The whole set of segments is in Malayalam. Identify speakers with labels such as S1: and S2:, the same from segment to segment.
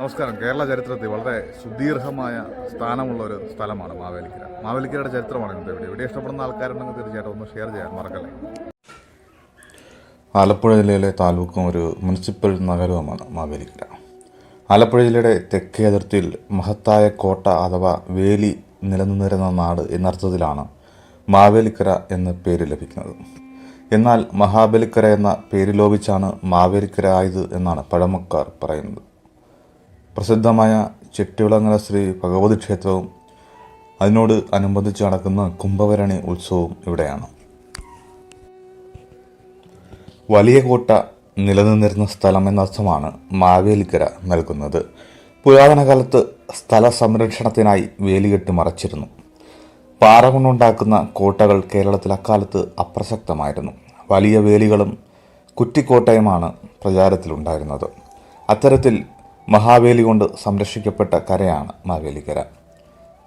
S1: നമസ്കാരം. കേരള ചരിത്രത്തിൽ വളരെ സുദീർഘമായ സ്ഥാനമുള്ള ഒരു സ്ഥലമാണ് മാവേലിക്കര. മാവേലിക്കരയുടെ ചരിത്രമാണ് ഇന്നത്തെ വീഡിയോ. വീഡിയോ ഇഷ്ടപ്പെടുന്ന ആൾക്കാരുണ്ടെങ്കിൽ തീർച്ചയായിട്ടും ഒന്ന് ഷെയർ ചെയ്യാൻ മറക്കല്ലേ? ആലപ്പുഴ ജില്ലയിലെ താലൂക്കും ഒരു മുനിസിപ്പൽ നഗരവുമാണ് മാവേലിക്കര. ആലപ്പുഴ ജില്ലയുടെ തെക്കേ അതിർത്തിയിൽ മഹത്തായ കോട്ട അഥവാ വേലി നിലനിന്നിരുന്ന നാട് എന്നർത്ഥത്തിലാണ് മാവേലിക്കര എന്ന പേര് ലഭിക്കുന്നത്. എന്നാൽ മഹാബലിക്കര എന്ന പേര് ലോപിച്ചാണ് മാവേലിക്കര ആയത് എന്നാണ് പഴമക്കാർ പറയുന്നത്. പ്രസിദ്ധമായ ചെട്ടിവിളങ്ങര ശ്രീ ഭഗവതി ക്ഷേത്രവും അതിനോട് അനുബന്ധിച്ച് നടക്കുന്ന കുംഭഭരണി ഉത്സവവും ഇവിടെയാണ്. വലിയ കോട്ട നിലനിന്നിരുന്ന സ്ഥലം എന്നർത്ഥമാണ് മാവേലിക്കര നൽകുന്നത്. പുരാതന കാലത്ത് സ്ഥല സംരക്ഷണത്തിനായി വേലികെട്ട് മറച്ചിരുന്നു. പാറ കൊണ്ടുണ്ടാക്കുന്ന കോട്ടകൾ കേരളത്തിൽ അക്കാലത്ത് അപ്രസക്തമായിരുന്നു. വലിയ വേലികളും കുറ്റിക്കോട്ടയുമാണ് പ്രചാരത്തിലുണ്ടായിരുന്നത്. അത്തരത്തിൽ മഹാവേലി കൊണ്ട് സംരക്ഷിക്കപ്പെട്ട കരയാണ് മാവേലിക്കര.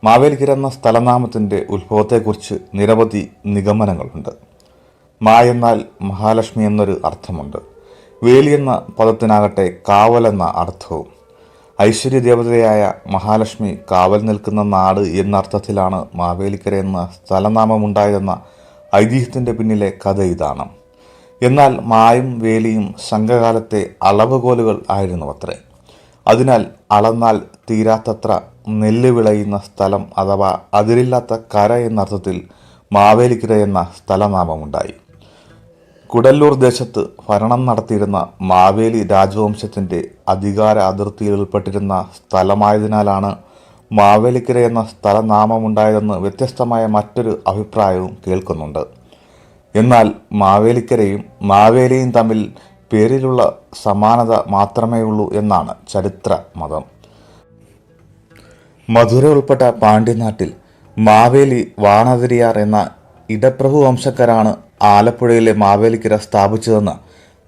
S1: മാവേലിക്കര എന്ന സ്ഥലനാമത്തിന്റെ ഉത്ഭവത്തെക്കുറിച്ച് നിരവധി നിഗമനങ്ങളുണ്ട്. മാ എന്നാൽ മഹാലക്ഷ്മി എന്നൊരു അർത്ഥമുണ്ട്. വേലി എന്ന പദത്തിനാകട്ടെ കാവൽ എന്ന അർത്ഥവും. ഐശ്വര്യ ദേവതയായ മഹാലക്ഷ്മി കാവൽ നിൽക്കുന്ന നാട് എന്ന അർത്ഥത്തിലാണ് മാവേലിക്കര എന്ന സ്ഥലനാമമുണ്ടായതെന്ന ഐതിഹ്യത്തിന്റെ പിന്നിലെ കഥ ഇതാണ്. എന്നാൽ മായും വേലിയും സംഘകാലത്തെ അളവുകോലുകൾ ആയിരുന്നു അത്രേ അതിനാൽ അളന്നാൽ തീരാത്തത്ര നെല്ല് വിളയുന്ന സ്ഥലം അഥവാ അതിരില്ലാത്ത കര എന്നർത്ഥത്തിൽ മാവേലിക്കര എന്ന സ്ഥലനാമമുണ്ടായി. കുടല്ലൂർ ദേശത്ത് ഭരണം നടത്തിയിരുന്ന മാവേലി രാജവംശത്തിന്റെ അധികാര അതിർത്തിയിൽ ഉൾപ്പെട്ടിരുന്ന സ്ഥലമായതിനാലാണ് മാവേലിക്കര എന്ന സ്ഥലനാമമുണ്ടായതെന്ന് വ്യത്യസ്തമായ മറ്റൊരു അഭിപ്രായവും കേൾക്കുന്നുണ്ട്. എന്നാൽ മാവേലിക്കരയും മാവേലിയും തമ്മിൽ പേരിലുള്ള സമാനത മാത്രമേ ഉള്ളൂ എന്നാണ് ചരിത്ര മതം മധുര ഉൾപ്പെട്ട പാണ്ഡ്യനാട്ടിൽ മാവേലി വാണതിരിയാർ എന്ന ഇടപ്രഭു വംശക്കാരാണ് ആലപ്പുഴയിലെ മാവേലിക്കര സ്ഥാപിച്ചതെന്ന്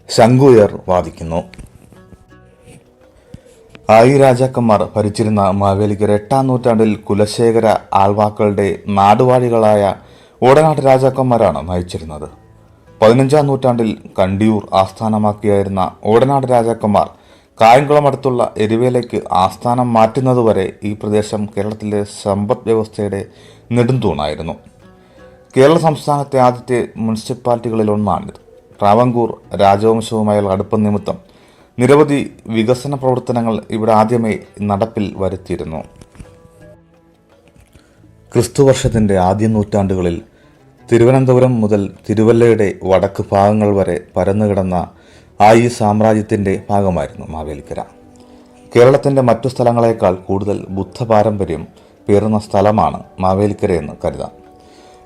S1: ശങ്കുയർ വാദിക്കുന്നു. ആയി രാജാക്കന്മാർ ഭരിച്ചിരുന്ന മാവേലിക്കര എട്ടാം നൂറ്റാണ്ടിൽ കുലശേഖര ആൾവാക്കളുടെ നാടുവാഴികളായ ഓടനാട്ട് രാജാക്കന്മാരാണ് നയിച്ചിരുന്നത്. പതിനഞ്ചാം നൂറ്റാണ്ടിൽ കണ്ടിയൂർ ആസ്ഥാനമാക്കിയായിരുന്ന ഓടനാട് രാജാക്കന്മാർ കായംകുളം അടുത്തുള്ള എരിവേലയ്ക്ക് ആസ്ഥാനം മാറ്റുന്നതുവരെ ഈ പ്രദേശം കേരളത്തിലെ സമ്പദ് വ്യവസ്ഥയുടെ നെടുന്തൂണായിരുന്നു കേരള സംസ്ഥാനത്തെ ആദ്യത്തെ മുനിസിപ്പാലിറ്റികളിലൊന്നാണിത് ട്രാവങ്കൂർ രാജവംശവുമായുള്ള അടുപ്പം നിമിത്തം നിരവധി വികസന പ്രവർത്തനങ്ങൾ ഇവിടെ ആദ്യമേ നടപ്പിൽ വരുത്തിയിരുന്നു. ക്രിസ്തുവർഷത്തിന്റെ ആദ്യ നൂറ്റാണ്ടുകളിൽ തിരുവനന്തപുരം മുതൽ തിരുവല്ലയുടെ വടക്ക് ഭാഗങ്ങൾ വരെ പരന്നുകിടന്ന ആ ഈ സാമ്രാജ്യത്തിന്റെ ഭാഗമായിരുന്നു മാവേലിക്കര. കേരളത്തിന്റെ മറ്റു സ്ഥലങ്ങളെക്കാൾ കൂടുതൽ ബുദ്ധ പാരമ്പര്യം പേറുന്ന സ്ഥലമാണ് മാവേലിക്കരയെന്ന് കരുതാം.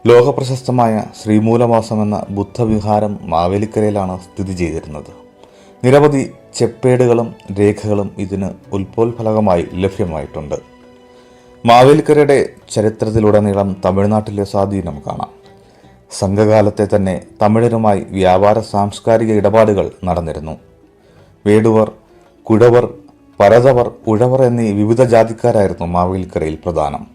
S1: ലോകപ്രശസ്തമായ ശ്രീമൂലവാസം എന്ന ബുദ്ധവിഹാരം മാവേലിക്കരയിലാണ് സ്ഥിതി ചെയ്തിരുന്നത്. നിരവധി ചെപ്പേടുകളും രേഖകളും ഇതിന് ഉൽപ്പോത്ഫലകമായി ലഭ്യമായിട്ടുണ്ട്. മാവേലിക്കരയുടെ ചരിത്രത്തിലുടനീളം തമിഴ്നാട്ടിലെ സ്വാധീനം കാണാം. സംഘകാലത്തെ തന്നെ തമിഴരുമായി വ്യാപാര സാംസ്കാരിക ഇടപാടുകൾ നടന്നിരുന്നു. വേടുവർ കുടവർ പരതവർ ഉഴവർ എന്നീ വിവിധ ജാതിക്കാരായിരുന്നു മാവേലിക്കരയിൽ പ്രധാനം.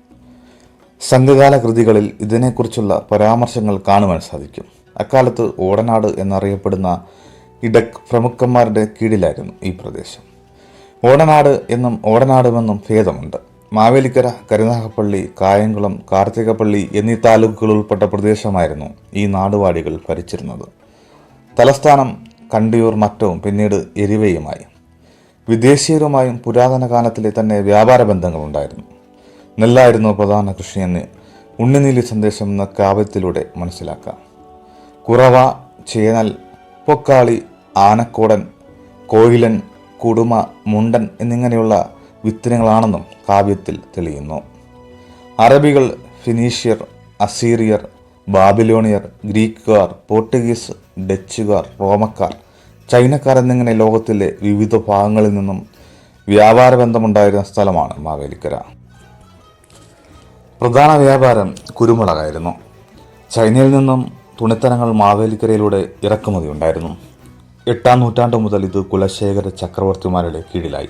S1: സംഘകാല കൃതികളിൽ ഇതിനെക്കുറിച്ചുള്ള പരാമർശങ്ങൾ കാണുവാൻ സാധിക്കും. അക്കാലത്ത് ഓടനാട് എന്നറിയപ്പെടുന്ന ഇടക് പ്രമുഖന്മാരുടെ കീഴിലായിരുന്നു ഈ പ്രദേശം. ഓടനാട് എന്നും ഓടനാടുമെന്നും ഭേദമുണ്ട്. മാവേലിക്കര കരുനാഗപ്പള്ളി കായംകുളം കാർത്തികപ്പള്ളി എന്നീ താലൂക്കുകൾ ഉൾപ്പെട്ട പ്രദേശമായിരുന്നു ഈ നാടുവാടികൾ ഭരിച്ചിരുന്നത്. തലസ്ഥാനം കണ്ടിയൂർ മറ്റവും പിന്നീട് എരിവയുമായി. വിദേശീയരുമായും പുരാതന കാലത്തിലെ തന്നെ വ്യാപാര ബന്ധങ്ങളുണ്ടായിരുന്നു. നെല്ലായിരുന്നു പ്രധാന കൃഷിയെന്ന് ഉണ്ണിനീലി സന്ദേശം എന്ന കാവ്യത്തിലൂടെ മനസ്സിലാക്കാം. കുറവ ചേനൽ പൊക്കാളി ആനക്കോടൻ കോയിലൻ കുടുമ മുണ്ടൻ എന്നിങ്ങനെയുള്ള വിത്തിനങ്ങളാണെന്നും കാവ്യത്തിൽ തെളിയുന്നു. അറബികൾ ഫിനീഷ്യർ അസീറിയർ ബാബിലോണിയർ ഗ്രീക്കുകാർ പോർട്ടുഗീസ് ഡച്ചുകാർ റോമക്കാർ ചൈനക്കാർ എന്നിങ്ങനെ ലോകത്തിലെ വിവിധ ഭാഗങ്ങളിൽ നിന്നും വ്യാപാര ബന്ധമുണ്ടായിരുന്ന സ്ഥലമാണ് മാവേലിക്കര. പ്രധാന വ്യാപാരം കുരുമുളകായിരുന്നു. ചൈനയിൽ നിന്നും തുണിത്തരങ്ങൾ മാവേലിക്കരയിലൂടെ ഇറക്കുമതി ഉണ്ടായിരുന്നു. എട്ടാം നൂറ്റാണ്ട് മുതൽ ഇത് കുലശേഖര ചക്രവർത്തിമാരുടെ കീഴിലായി.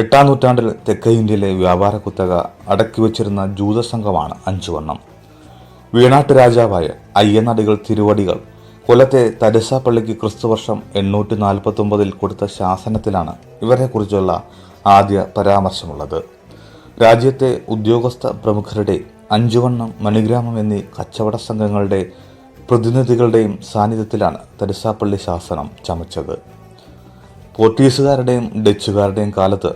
S1: എട്ടാം നൂറ്റാണ്ടിൽ തെക്കേ ഇന്ത്യയിലെ വ്യാപാര കുത്തക അടക്കി വച്ചിരുന്ന ജൂതസംഘമാണ് അഞ്ചുവണ്ണം. വീണാട്ട് രാജാവായ അയ്യനടികൾ തിരുവടികൾ കൊല്ലത്തെ തരിസാപ്പള്ളിക്ക് ക്രിസ്തുവർഷം എണ്ണൂറ്റി നാൽപ്പത്തി ഒമ്പതിൽ കൊടുത്ത ശാസനത്തിലാണ് ഇവരെക്കുറിച്ചുള്ള ആദ്യ പരാമർശമുള്ളത്. രാജ്യത്തെ ഉദ്യോഗസ്ഥ പ്രമുഖരുടെ അഞ്ചുവണ്ണം മണിഗ്രാമം എന്നീ കച്ചവട സംഘങ്ങളുടെ പ്രതിനിധികളുടെയും സാന്നിധ്യത്തിലാണ് തരിസാപ്പള്ളി ശാസനം ചമച്ചത്. പോർട്ടീസുകാരുടെയും ഡച്ചുകാരുടെയും കാലത്ത്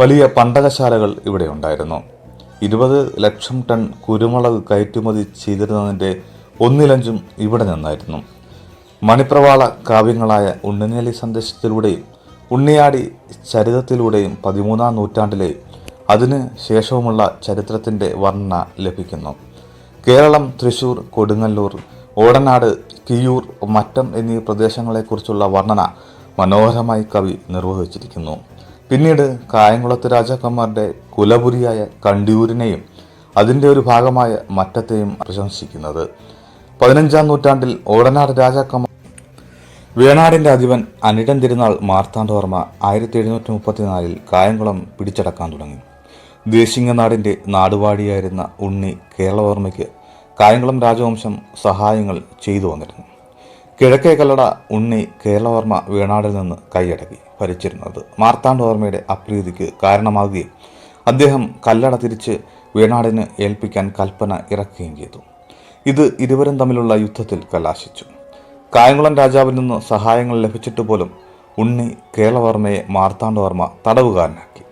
S1: വലിയ പണ്ടകശാലകൾ ഇവിടെ ഉണ്ടായിരുന്നു. ഇരുപത് ലക്ഷം ടൺ കുരുമുളക് കയറ്റുമതി ചെയ്തിരുന്നതിന്റെ ഒന്നിലഞ്ചും ഇവിടെ നിന്നായിരുന്നു. മണിപ്രവാള കാവ്യങ്ങളായ ഉണ്ണിനേലി സന്ദേശത്തിലൂടെയും ഉണ്ണിയാടി ചരിതത്തിലൂടെയും പതിമൂന്നാം നൂറ്റാണ്ടിലെ അതിന് ശേഷവുമുള്ള ചരിത്രത്തിന്റെ വർണന ലഭിക്കുന്നു. കേരളം തൃശൂർ കൊടുങ്ങല്ലൂർ ഓടനാട് കിയൂർ മറ്റം എന്നീ പ്രദേശങ്ങളെക്കുറിച്ചുള്ള വർണന മനോഹരമായി കവി നിർവഹിച്ചിരിക്കുന്നു. പിന്നീട് കായംകുളത്ത് രാജാക്കന്മാരുടെ കുലപുരിയായ കണ്ടിയൂരിനെയും അതിന്റെ ഒരു ഭാഗമായ മറ്റത്തെയും പ്രശംസിക്കുന്നത്. പതിനഞ്ചാം നൂറ്റാണ്ടിൽ ഓടനാട് രാജാക്കന്മാർ വേണാടിന്റെ അധിപൻ അനിടൻ തിരുനാൾ മാർത്താണ്ഡവർമ്മ ആയിരത്തി എഴുന്നൂറ്റി മുപ്പത്തിനാലിൽ കായംകുളം പിടിച്ചടക്കാൻ തുടങ്ങി. ദേശിംഗനാടിന്റെ നാടുവാടിയായിരുന്ന ഉണ്ണി കേരളവർമ്മയ്ക്ക് കായംകുളം രാജവംശം സഹായങ്ങൾ ചെയ്തു വന്നിരുന്നു. കിഴക്കേ കല്ലട ഉണ്ണി കേരളവർമ്മ വീണാടിൽ നിന്ന് കൈയടക്കി ഭരിച്ചിരുന്നത് മാർത്താണ്ഡവർമ്മയുടെ അപ്രീതിക്ക് കാരണമാകുകയും അദ്ദേഹം കല്ലട തിരിച്ച് വേണാടിന് ഏൽപ്പിക്കാൻ കൽപ്പന ഇറക്കുകയും ചെയ്തു. ഇത് ഇരുവരും തമ്മിലുള്ള യുദ്ധത്തിൽ കലാശിച്ചു. കായംകുളം രാജാവിൽ നിന്ന് സഹായങ്ങൾ ലഭിച്ചിട്ട് പോലും ഉണ്ണി കേരളവർമ്മയെ മാർത്താണ്ഡവർമ്മ തടവുകാരനാക്കി.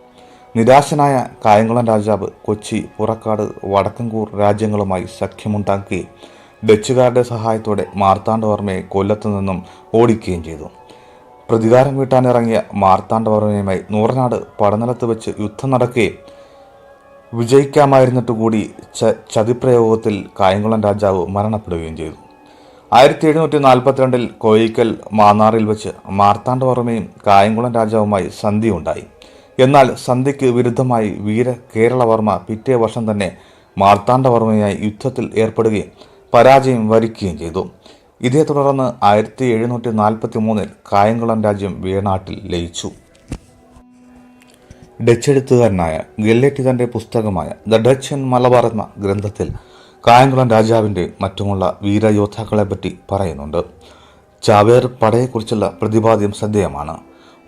S1: നിരാശനായ കായംകുളം രാജാവ് കൊച്ചി പുറക്കാട് വടക്കൻകൂർ രാജ്യങ്ങളുമായി സഖ്യമുണ്ടാക്കുകയും ഡച്ചുകാരുടെ സഹായത്തോടെ മാർത്താണ്ഡവർമ്മയെ കൊല്ലത്തു നിന്നും ഓടിക്കുകയും ചെയ്തു. പ്രതികാരം വീട്ടാനിറങ്ങിയ മാർത്താണ്ഡവർമ്മയുമായി നൂറനാട് പടനിലത്ത് വെച്ച് യുദ്ധം നടക്കുകയും വിജയിക്കാമായിരുന്നിട്ട് കൂടി ച ചതിപ്രയോഗത്തിൽ കായംകുളം രാജാവ് മരണപ്പെടുകയും ചെയ്തു. ആയിരത്തി എഴുന്നൂറ്റി നാൽപ്പത്തിരണ്ടിൽ കോയിക്കൽ മാന്നാറിൽ വെച്ച് മാർത്താണ്ഡവർമ്മയും കായംകുളം രാജാവുമായി സന്ധി ഉണ്ടായി എന്നാൽ സന്ധിക്ക് വിരുദ്ധമായി വീര കേരളവർമ്മ പിറ്റേ വർഷം തന്നെ മാർത്താണ്ഡവർമ്മയായി യുദ്ധത്തിൽ ഏർപ്പെടുകയും പരാജയം വരിക്കുകയും ചെയ്തു. ഇതേ തുടർന്ന് ആയിരത്തി എഴുന്നൂറ്റി നാൽപ്പത്തി മൂന്നിൽ കായംകുളം രാജ്യം വേണാട്ടിൽ ലയിച്ചു. ഡച്ച് എഴുത്തുകാരനായ ഗെല്ലറ്റി പുസ്തകമായ ദ ഡച്ച് ഇൻ മലബാർ എന്ന ഗ്രന്ഥത്തിൽ കായംകുളം രാജാവിന്റെ മറ്റുമുള്ള വീരയോദ്ധാക്കളെപ്പറ്റി പറയുന്നുണ്ട്. ചാവേർ പടയെക്കുറിച്ചുള്ള പ്രതിപാദ്യം ശ്രദ്ധേയമാണ്.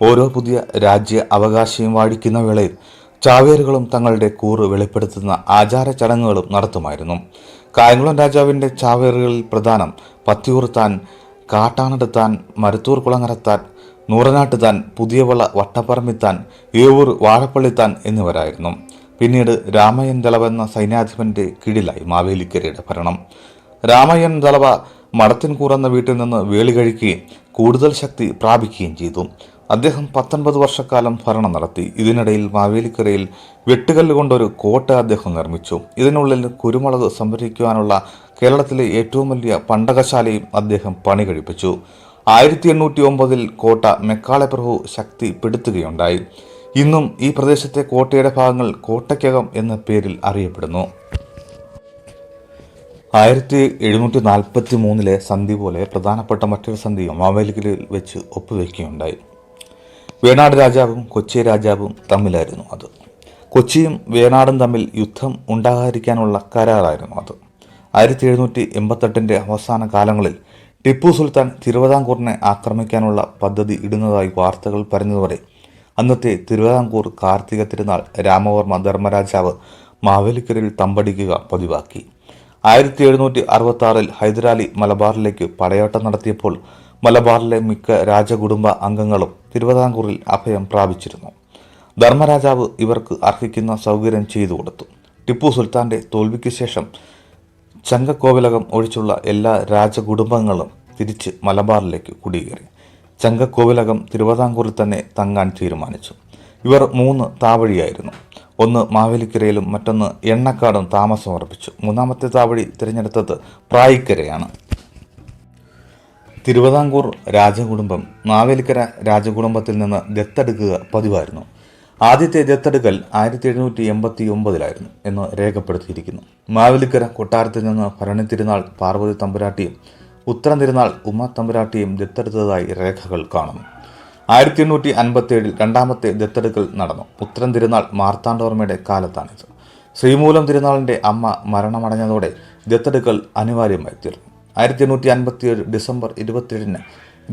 S1: ഓരോ പുതിയ രാജ്യ അവകാശിയും വാഴിക്കുന്ന വേളയിൽ ചാവേറുകളും തങ്ങളുടെ കൂറ് വെളിപ്പെടുത്തുന്ന ആചാര ചടങ്ങുകളും നടത്തുമായിരുന്നു. കായംകുളം രാജാവിന്റെ ചാവേറുകളിൽ പ്രധാനം പത്തിയൂർത്താൻ കാട്ടാനടുത്താൻ മരുത്തൂർ കുളങ്ങരത്താൻ നൂറനാട്ടുതാൻ പുതിയവള വട്ടപ്പറമ്പിത്താൻ ഏവൂർ വാഴപ്പള്ളിത്താൻ എന്നിവരായിരുന്നു. പിന്നീട് രാമയ്യൻ ദളവ എന്ന സൈന്യാധിപന്റെ കീഴിലായി മാവേലിക്കരയുടെ ഭരണം. രാമയ്യൻ ദളവ മടത്തിൻകൂർ എന്ന വീട്ടിൽ നിന്ന് വേളി കഴിക്കുകയും കൂടുതൽ ശക്തി പ്രാപിക്കുകയും ചെയ്തു. അദ്ദേഹം പത്തൊൻപത് വർഷക്കാലം ഭരണം നടത്തി. ഇതിനിടയിൽ മാവേലിക്കരയിൽ വെട്ടുകല്ല് കൊണ്ടൊരു കോട്ട അദ്ദേഹം നിർമ്മിച്ചു. ഇതിനുള്ളിൽ കുരുമുളക് സംഭരിക്കുവാനുള്ള കേരളത്തിലെ ഏറ്റവും വലിയ പണ്ടകശാലയും അദ്ദേഹം പണി കഴിപ്പിച്ചു ആയിരത്തി എണ്ണൂറ്റി ഒമ്പതിൽ കോട്ട മെക്കാളെ പ്രഭു ശക്തി പെടുത്തുകയുണ്ടായി. ഇന്നും ഈ പ്രദേശത്തെ കോട്ടയുടെ ഭാഗങ്ങൾ കോട്ടയ്ക്കകം എന്ന പേരിൽ അറിയപ്പെടുന്നു. ആയിരത്തി എഴുന്നൂറ്റി നാൽപ്പത്തി മൂന്നിലെ സന്ധി പോലെ പ്രധാനപ്പെട്ട മറ്റൊരു സന്ധിയും മാവേലിക്കരയിൽ വെച്ച് ഒപ്പുവെക്കുകയുണ്ടായി. വേണാട് രാജാവും കൊച്ചി രാജാവും തമ്മിലായിരുന്നു അത്. കൊച്ചിയും വേണാടും തമ്മിൽ യുദ്ധം ഉണ്ടാകാതിരിക്കാനുള്ള കരാറായിരുന്നു അത്. ആയിരത്തി എഴുന്നൂറ്റി എൺപത്തെട്ടിന്റെ അവസാന കാലങ്ങളിൽ ടിപ്പു സുൽത്താൻ തിരുവിതാംകൂറിനെ ആക്രമിക്കാനുള്ള പദ്ധതി ഇടുന്നതായി വാർത്തകൾ പരന്നതോടെ അന്നത്തെ തിരുവിതാംകൂർ കാർത്തിക തിരുനാൾ രാമവർമ്മ ധർമ്മരാജാവ് മാവേലിക്കരയിൽ തമ്പടിക്കുക പതിവാക്കി. ആയിരത്തി എഴുന്നൂറ്റി അറുപത്തി ആറിൽ ഹൈദരാലി മലബാറിലേക്ക് പടയോട്ടം നടത്തിയപ്പോൾ മലബാറിലെ മിക്ക രാജകുടുംബ അംഗങ്ങളും തിരുവിതാംകൂറിൽ അഭയം പ്രാപിച്ചിരുന്നു. ധർമ്മരാജാവ് ഇവർക്ക് അർഹിക്കുന്ന സൗകര്യം ചെയ്തു കൊടുത്തു. ടിപ്പു സുൽത്താന്റെ തോൽവിക്ക് ശേഷം ചങ്കക്കോവിലകം ഒഴിച്ചുള്ള എല്ലാ രാജകുടുംബങ്ങളും തിരിച്ച് മലബാറിലേക്ക് കുടിയേറി. ചങ്കക്കോവിലകം തിരുവിതാംകൂറിൽ തന്നെ തങ്ങാൻ തീരുമാനിച്ചു. ഇവർ മൂന്ന് താവഴിയായിരുന്നു. ഒന്ന് മാവേലിക്കരയിലും മറ്റൊന്ന് എണ്ണക്കാടും താമസം ഉറപ്പിച്ചു മൂന്നാമത്തെ താവഴി തിരഞ്ഞെടുത്തത് പ്രായിക്കരയാണ്. തിരുവിതാംകൂർ രാജകുടുംബം മാവേലിക്കര രാജകുടുംബത്തിൽ നിന്ന് ദത്തെടുക്കുക പതിവായിരുന്നു. ആദ്യത്തെ ദത്തെടുക്കൽ ആയിരത്തി എഴുന്നൂറ്റി എൺപത്തി ഒമ്പതിലായിരുന്നു എന്ന് രേഖപ്പെടുത്തിയിരിക്കുന്നു. മാവേലിക്കര കൊട്ടാരത്തിൽ നിന്ന് തിരുനാൾ പാർവതി തമ്പുരാട്ടിയും ഉത്തരം തിരുനാൾ ഉമ തമ്പുരാട്ടിയും ദത്തെടുത്തതായി രേഖകൾ കാണുന്നു. ആയിരത്തി എണ്ണൂറ്റി അൻപത്തി ഏഴിൽ രണ്ടാമത്തെ ദത്തെടുക്കൽ നടന്നു. ഉത്തരം തിരുനാൾ മാർത്താണ്ഡവർമ്മയുടെ കാലത്താണിത്. ശ്രീമൂലം തിരുനാളിന്റെ അമ്മ മരണമടഞ്ഞതോടെ ദത്തെടുക്കൽ അനിവാര്യമായി തീർന്നു. ആയിരത്തി എണ്ണൂറ്റി അൻപത്തി ഏഴ് ഡിസംബർ ഇരുപത്തിയേഴിന്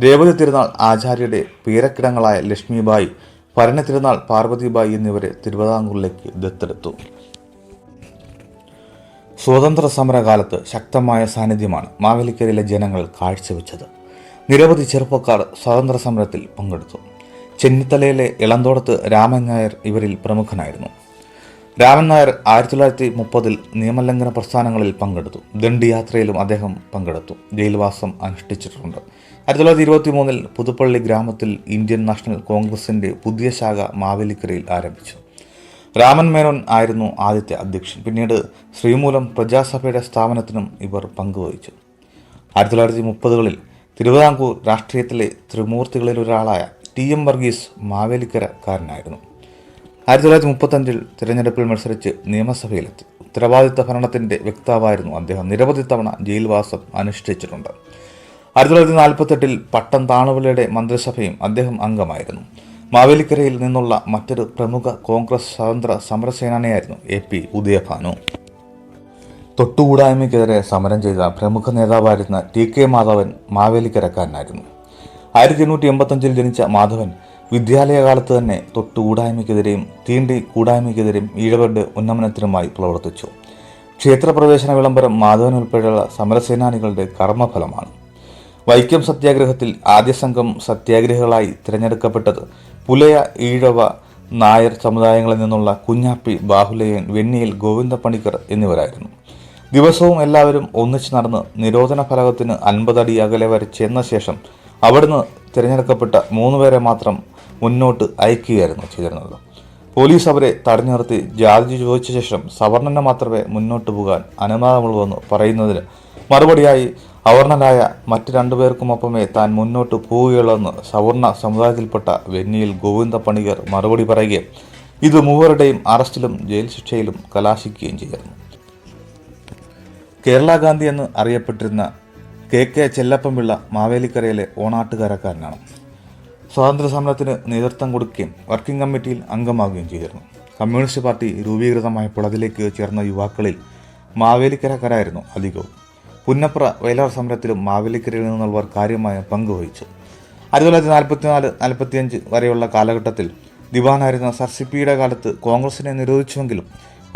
S1: രേവതി തിരുനാൾ ആചാര്യയുടെ പീരക്കിടങ്ങളായ ലക്ഷ്മിബായി ഭരണ തിരുനാൾ പാർവതിബായി എന്നിവരെ തിരുവിതാംകൂറിലേക്ക് ദത്തെടുത്തു. സ്വാതന്ത്ര്യ സമരകാലത്ത് ശക്തമായ സാന്നിധ്യമാണ് മാവേലിക്കരയിലെ ജനങ്ങൾ കാഴ്ചവെച്ചത്. നിരവധി ചെറുപ്പക്കാർ സ്വാതന്ത്ര്യ സമരത്തിൽ പങ്കെടുത്തു. ചെന്നിത്തലയിലെ ഇളന്തോടത്ത് രാമൻ നായർ ഇവരിൽ പ്രമുഖനായിരുന്നു. രാമൻ നായർ ആയിരത്തി തൊള്ളായിരത്തി മുപ്പതിൽ നിയമലംഘന പ്രസ്ഥാനങ്ങളിൽ പങ്കെടുത്തു. ദണ്ഡി യാത്രയിലും അദ്ദേഹം പങ്കെടുത്തു. ജയിൽവാസം അനുഷ്ഠിച്ചിട്ടുണ്ട്. ആയിരത്തി തൊള്ളായിരത്തി ഇരുപത്തി മൂന്നിൽ പുതുപ്പള്ളി ഗ്രാമത്തിൽ ഇന്ത്യൻ നാഷണൽ കോൺഗ്രസിന്റെ പുതിയ ശാഖ മാവേലിക്കരയിൽ ആരംഭിച്ചു. രാമൻ മേനോൻ ആയിരുന്നു ആദ്യത്തെ അധ്യക്ഷൻ. പിന്നീട് ശ്രീമൂലം പ്രജാസഭയുടെ സ്ഥാപനത്തിനും ഇവർ പങ്കുവഹിച്ചു. ആയിരത്തി തൊള്ളായിരത്തി മുപ്പതുകളിൽ തിരുവിതാംകൂർ രാഷ്ട്രീയത്തിലെ ത്രിമൂർത്തികളിൽ ഒരാളായ ടി എം വർഗീസ് മാവേലിക്കരക്കാരനായിരുന്നു. ആയിരത്തി തൊള്ളായിരത്തി മുപ്പത്തഞ്ചിൽ തിരഞ്ഞെടുപ്പിൽ മത്സരിച്ച് നിയമസഭയിലെത്തി. ഉത്തരവാദിത്ത ഭരണത്തിന്റെ വ്യക്താവായിരുന്നു അദ്ദേഹം. നിരവധി തവണ ജയിൽവാസം അനുഷ്ഠിച്ചിട്ടുണ്ട്. ആയിരത്തി തൊള്ളായിരത്തി നാൽപ്പത്തെട്ടിൽ പട്ടം താണുവിളയുടെ മന്ത്രിസഭയും അദ്ദേഹം അംഗമായിരുന്നു. മാവേലിക്കരയിൽ നിന്നുള്ള മറ്റൊരു പ്രമുഖ കോൺഗ്രസ് സ്വതന്ത്ര സമരസേനാനിയായിരുന്നു എ പി ഉദയഭാനു. തൊട്ടുകൂടായ്മയ്ക്കെതിരെ സമരം ചെയ്ത പ്രമുഖ നേതാവായിരുന്ന ടി കെ മാധവൻ മാവേലിക്കരക്കാരനായിരുന്നു. ആയിരത്തി എണ്ണൂറ്റി എൺപത്തഞ്ചിൽ ജനിച്ച മാധവൻ വിദ്യാലയകാലത്ത് തന്നെ തൊട്ടുകൂടായ്മയ്ക്കെതിരെയും തീണ്ടി കൂടായ്മയ്ക്കെതിരെയും ഈഴവരുടെ ഉന്നമനത്തിനുമായി പ്രവർത്തിച്ചു. ക്ഷേത്രപ്രവേശന വിളംബരം മാധവൻ ഉൾപ്പെടെയുള്ള സമരസേനാനികളുടെ കർമ്മഫലമാണ്. വൈക്കം സത്യാഗ്രഹത്തിൽ ആദ്യ സംഘം സത്യാഗ്രഹികളായി തിരഞ്ഞെടുക്കപ്പെട്ടത് പുലയ ഈഴവ നായർ സമുദായങ്ങളിൽ നിന്നുള്ള കുഞ്ഞാപ്പി ബാഹുലയൻ വെണ്ണിയിൽ ഗോവിന്ദ പണിക്കർ എന്നിവരായിരുന്നു. ദിവസവും എല്ലാവരും ഒന്നിച്ചു നടന്ന് നിരോധന ഫലകത്തിന് അൻപതടി അകലെ വരെ ചെന്ന ശേഷം അവിടുന്ന് തിരഞ്ഞെടുക്കപ്പെട്ട മൂന്നുപേരെ മാത്രം മുന്നോട്ട് അയക്കുകയായിരുന്നു ചെയ്തിരുന്നത്. പോലീസ് അവരെ തടഞ്ഞു നിർത്തി. ജാതി ചോദിച്ച ശേഷം സവർണനെ മാത്രമേ മുന്നോട്ട് പോകാൻ അനുവാദമുള്ളൂവെന്ന് പറയുന്നതിന് മറുപടിയായി അവർണനായ മറ്റ് രണ്ടുപേർക്കുമൊപ്പമേ താൻ മുന്നോട്ട് പോവുകയുള്ളെന്ന് സവർണ സമുദായത്തിൽപ്പെട്ട വെന്നിയിൽ ഗോവിന്ദ പണികർ മറുപടി പറയുകയും ഇത് മൂവരുടെയും അറസ്റ്റിലും ജയിൽ ശിക്ഷയിലും കലാശിക്കുകയും ചെയ്തിരുന്നു. കേരള ഗാന്ധി എന്ന് അറിയപ്പെട്ടിരുന്ന കെ കെ ചെല്ലപ്പമ്പിള്ള മാവേലിക്കരയിലെ ഓണാട്ടുകാരക്കാരനാണ്. സ്വാതന്ത്ര്യ സമരത്തിന് നേതൃത്വം കൊടുക്കുകയും വർക്കിംഗ് കമ്മിറ്റിയിൽ അംഗമാകുകയും ചെയ്തിരുന്നു. കമ്മ്യൂണിസ്റ്റ് പാർട്ടി രൂപീകൃതമായപ്പോൾ അതിലേക്ക് ചേർന്ന യുവാക്കളിൽ മാവേലിക്കരക്കാരായിരുന്നു അധികവും. പുന്നപ്ര വയലാർ സമരത്തിലും മാവേലിക്കരയിൽ നിന്നുള്ളവർ കാര്യമായ പങ്കുവഹിച്ചു ആയിരത്തി തൊള്ളായിരത്തി നാൽപ്പത്തിനാല് നാൽപ്പത്തിയഞ്ച് വരെയുള്ള കാലഘട്ടത്തിൽ ദിവാനായിരുന്ന സർ സിപ്പിയുടെ കാലത്ത് കോൺഗ്രസിനെ നിരോധിച്ചുവെങ്കിലും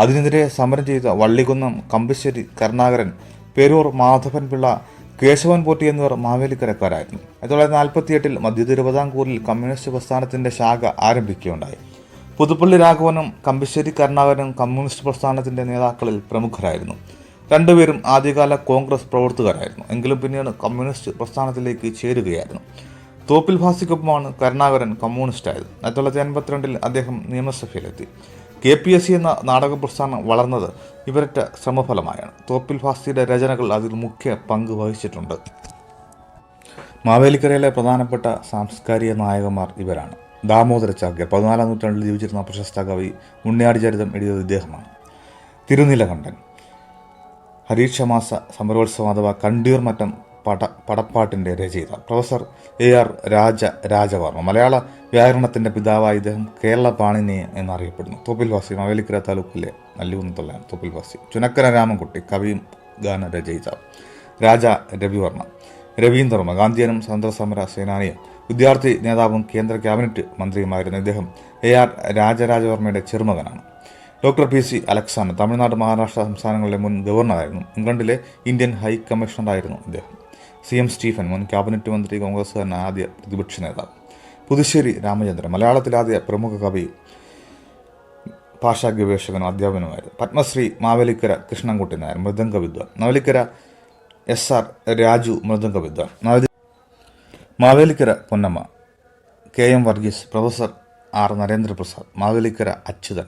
S1: അതിനെതിരെ സമരം ചെയ്ത വള്ളികുന്നം കമ്പശ്ശേരി കരുണാകരൻ പേരൂർ മാധവൻ പിള്ള കേശവൻ പോറ്റി എന്നിവർ മാവേലിക്കരക്കാരായിരുന്നു. ആയിരത്തി തൊള്ളായിരത്തി നാൽപ്പത്തിയെട്ടിൽ മധ്യ തിരുവിതാംകൂറിൽ കമ്മ്യൂണിസ്റ്റ് പ്രസ്ഥാനത്തിന്റെ ശാഖ ആരംഭിക്കുകയുണ്ടായി. പുതുപ്പള്ളി രാഘവനും കമ്പിശ്ശേരി കരുണാകരനും കമ്മ്യൂണിസ്റ്റ് പ്രസ്ഥാനത്തിന്റെ നേതാക്കളിൽ പ്രമുഖരായിരുന്നു. രണ്ടുപേരും ആദ്യകാല കോൺഗ്രസ് പ്രവർത്തകരായിരുന്നു. എങ്കിലും പിന്നീട് കമ്മ്യൂണിസ്റ്റ് പ്രസ്ഥാനത്തിലേക്ക് ചേരുകയായിരുന്നു. തോപ്പിൽ ഭാസിക്കൊപ്പമാണ് കരുണാകരൻ കമ്മ്യൂണിസ്റ്റായത്. ആയിരത്തി തൊള്ളായിരത്തി അൻപത്തിരണ്ടിൽ അദ്ദേഹം നിയമസഭയിലെത്തി. കെ പി എസ് സി എന്ന നാടക പ്രസ്ഥാനം വളർന്നത് ഇവരറ്റ ശ്രമഫലമായാണ്. തോപ്പിൽ ഭാസിയുടെ രചനകൾ അതിൽ മുഖ്യ പങ്ക് വഹിച്ചിട്ടുണ്ട്. മാവേലിക്കരയിലെ പ്രധാനപ്പെട്ട സാംസ്കാരിക നായകന്മാർ ഇവരാണ്. ദാമോദര ചാക്യർ പതിനാലാം നൂറ്റാണ്ടിൽ ജീവിച്ചിരുന്ന പ്രശസ്ത കവി ഉണ്ണിയാടി ചരിതം എഴുതിയത് ഇദ്ദേഹമാണ്. തിരുനീലകണ്ഠൻ ഹരീക്ഷമാസ സമരോത്സവം അഥവാ കണ്ടീർമറ്റം പട പടപ്പാട്ടിന്റെ രചയിത. Professor A R Raja Rajavarma. മലയാള വ്യാകരണത്തിന്റെ പിതാവായ ഇദ്ദേഹം കേരള പാണിനി എന്നറിയപ്പെടുന്നു. തോപ്പിൽവാസി മാവേലിക്കര താലൂക്കിലെ നല്ലികുന്നത്തുള്ളതാണ് തോപ്പിൽവാസി ചുനക്കര രാമൻകുട്ടി കവിയും ഗാന രചയിതാവ് രാജ രവിവർമ്മ. രവീന്ദ്രവർമ്മ ഗാന്ധിയനും സ്വാതന്ത്ര്യസമര സേനാനിയും. വിദ്യാർത്ഥി നേതാവും കേന്ദ്ര ക്യാബിനറ്റ് മന്ത്രിയുമായിരുന്ന ഇദ്ദേഹം എ ആർ രാജരാജവർമ്മയുടെ ചെറുമകനാണ്. Doctor P C Alexander Tamil Nadu Maharashtra സംസ്ഥാനങ്ങളിലെ മുൻ ഗവർണറായിരുന്നു. ഇംഗ്ലണ്ടിലെ ഇന്ത്യൻ ഹൈ കമ്മീഷണറായിരുന്നു ഇദ്ദേഹം. സി എം സ്റ്റീഫൻ മുൻ ക്യാബിനറ്റ് മന്ത്രി കോൺഗ്രസ്സുകാരൻ ആദ്യ പ്രതിപക്ഷ നേതാവ്. പുതുശ്ശേരി രാമചന്ദ്രൻ മലയാളത്തിലാദ്യ പ്രമുഖ കവി ഭാഷാ ഗവേഷകനും അധ്യാപനവുമായിരുന്നു പത്മശ്രീ മാവേലിക്കര കൃഷ്ണൻകുട്ടി നായർ മൃദംഗ വിദ്വാൻ. മാവേലിക്കര എസ് ആർ രാജു മൃദംഗ വിദ്വാൻ. Maveli Mavelikkara Ponnamma K M Varghese professor R Narendraprasad Mavelikkara Achuthan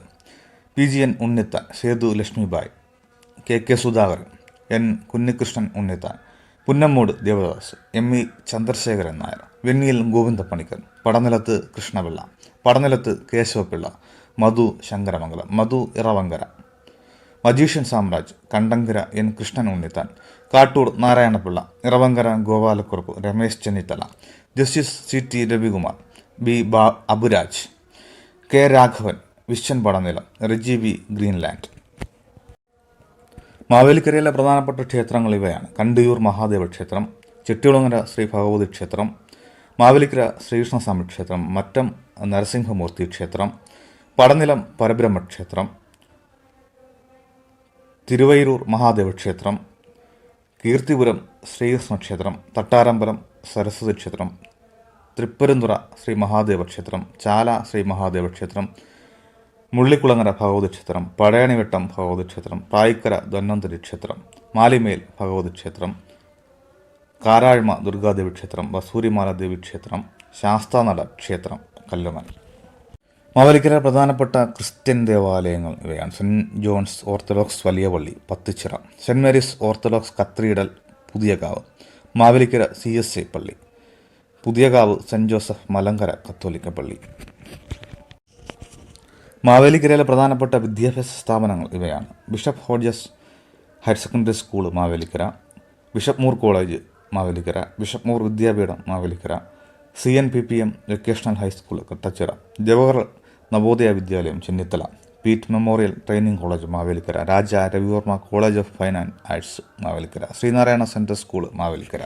S1: P G N Unnithan Sethu Lakshmibai K K Sudhakaran N Kunjikrishnan Unnithan Punnamoodu Devadas M E Chandrasekharan Nair വെണ്ണിയിൽ Govindappanikkan പടനിലത്ത് Krishnapillai പടനിലത്ത് Keshavapillai Madhu Sankaramangalam Madhu Iravankara magician Samraj Kandankara N Krishnan Unnithan Kattoor Narayanapillai Iravankara Gopalakurup Ramesh Chennithala justice C T Ravikumar B ബാ Aburaj K Raghavan Viswan Padanilam Riji B Greenland. മാവേലിക്കരയിലെ പ്രധാനപ്പെട്ട ക്ഷേത്രങ്ങൾ ഇവയാണ്. കണ്ടിയൂർ മഹാദേവ ക്ഷേത്രം ചെട്ടികുളങ്ങര ശ്രീ ഭഗവതി ക്ഷേത്രം മാവേലിക്കര ശ്രീകൃഷ്ണസ്വാമി ക്ഷേത്രം മറ്റം നരസിംഹമൂർത്തി ക്ഷേത്രം പടനിലം പരബ്രഹ്മ ക്ഷേത്രം തിരുവൈരൂർ മഹാദേവ ക്ഷേത്രം കീർത്തിപുരം ശ്രീകൃഷ്ണ ക്ഷേത്രം തട്ടാരമ്പലം സരസ്വതി ക്ഷേത്രം തൃപ്പരുന്തുറ ശ്രീ മഹാദേവ ക്ഷേത്രം ചാല ശ്രീ മഹാദേവ ക്ഷേത്രം മുള്ളിക്കുളങ്ങര ഭഗവതി ക്ഷേത്രം പഴയണിവട്ടം ഭഗവതി ക്ഷേത്രം പായിക്കര ധന്വന്തരി ക്ഷേത്രം മാലിമേൽ ഭഗവതി ക്ഷേത്രം കാരാഴ്മ ദുർഗാദേവി ക്ഷേത്രം വസൂരിമാല ദേവി ക്ഷേത്രം ശാസ്താനട ക്ഷേത്രം കല്ലുമൽ മാവലിക്കര പ്രധാനപ്പെട്ട ക്രിസ്ത്യൻ ദേവാലയങ്ങൾ ഇവയാണ്. സെന്റ് ജോൺസ് ഓർത്തഡോക്സ് വലിയ പള്ളി Pathichira saint Mary's Orthodox cathedral Puthiyakavu. Mavelikkara C S A പള്ളി പുതിയകാവ് സെന്റ് ജോസഫ് മലങ്കര കത്തോലിക്ക പള്ളി. മാവേലിക്കരയിലെ പ്രധാനപ്പെട്ട വിദ്യാഭ്യാസ സ്ഥാപനങ്ങൾ ഇവയാണ്. Bishop Hodges higher secondary school Mavelikkara bishop Moore college Mavelikkara bishop Moore Vidyapeetham Mavelikkara C N P P M vocational high school Kattachira Jawahar Navodaya Vidyalayam Chennithala Peet memorial training college Mavelikkara Raja Ravi Varma college of fine and arts Mavelikkara Sree Narayana central school Mavelikkara.